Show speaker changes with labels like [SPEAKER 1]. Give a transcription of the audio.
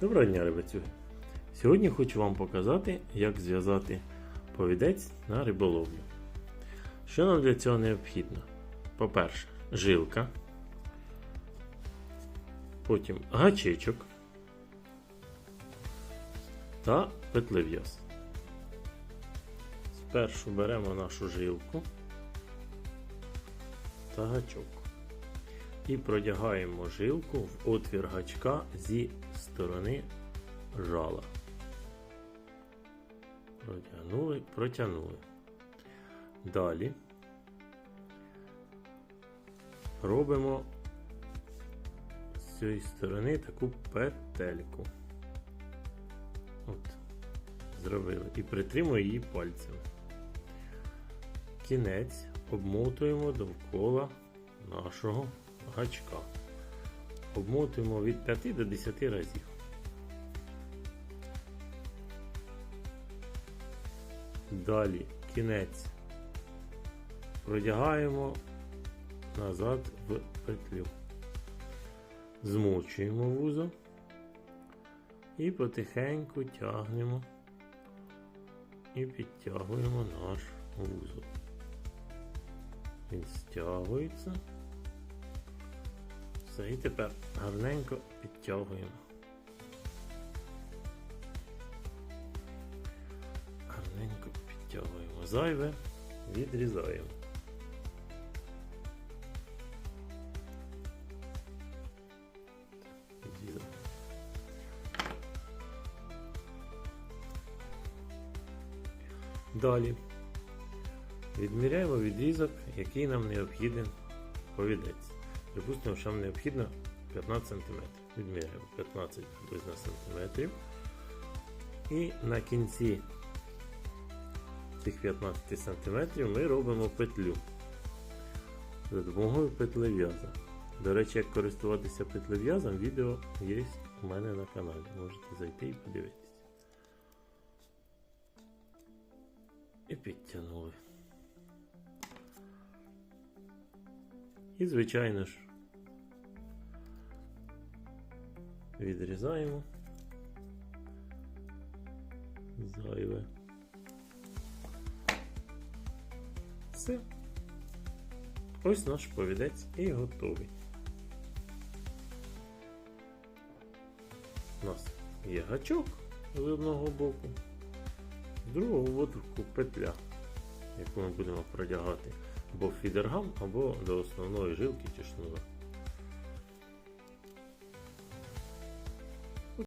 [SPEAKER 1] Доброго дня, рибацюги! Сьогодні хочу вам показати, як зв'язати повідець на риболовлю. Що нам для цього необхідно? По-перше, жилка, потім гачечок та петлев'яз. Спершу беремо нашу жилку та гачок і продягаємо жилку в отвір гачка зі сторони жала. Протягнули, протягнули. Далі робимо з цієї сторони таку петельку. От, зробили. І притримуємо її пальцями. Кінець обмотуємо довкола нашого гачка. Обмотуємо від 5 до 10 разів. Далі кінець продягаємо назад в петлю. Змочуємо вузол і потихеньку тягнемо і підтягуємо наш вузол. Він стягується. Все, і тепер гарненько підтягуємо. Гарненько підтягуємо. Зайве відрізаємо. Далі відміряємо відрізок, який нам необхіден повідець. Припустимо, що нам необхідно 15 см. Відміряємо 15 приблизно см. І на кінці цих 15 см ми робимо петлю за допомогою петлев'яза. До речі, як користуватися петлев'язом, відео є у мене на каналі. Можете зайти і подивитися. І підтягнули. І, звичайно ж, відрізаємо зайве. Все. Ось наш повідець і готовий. У нас є гачок з одного боку, з другого боку петля, яку ми будемо продягати або в фідергам, або до основної жилки чи шнура.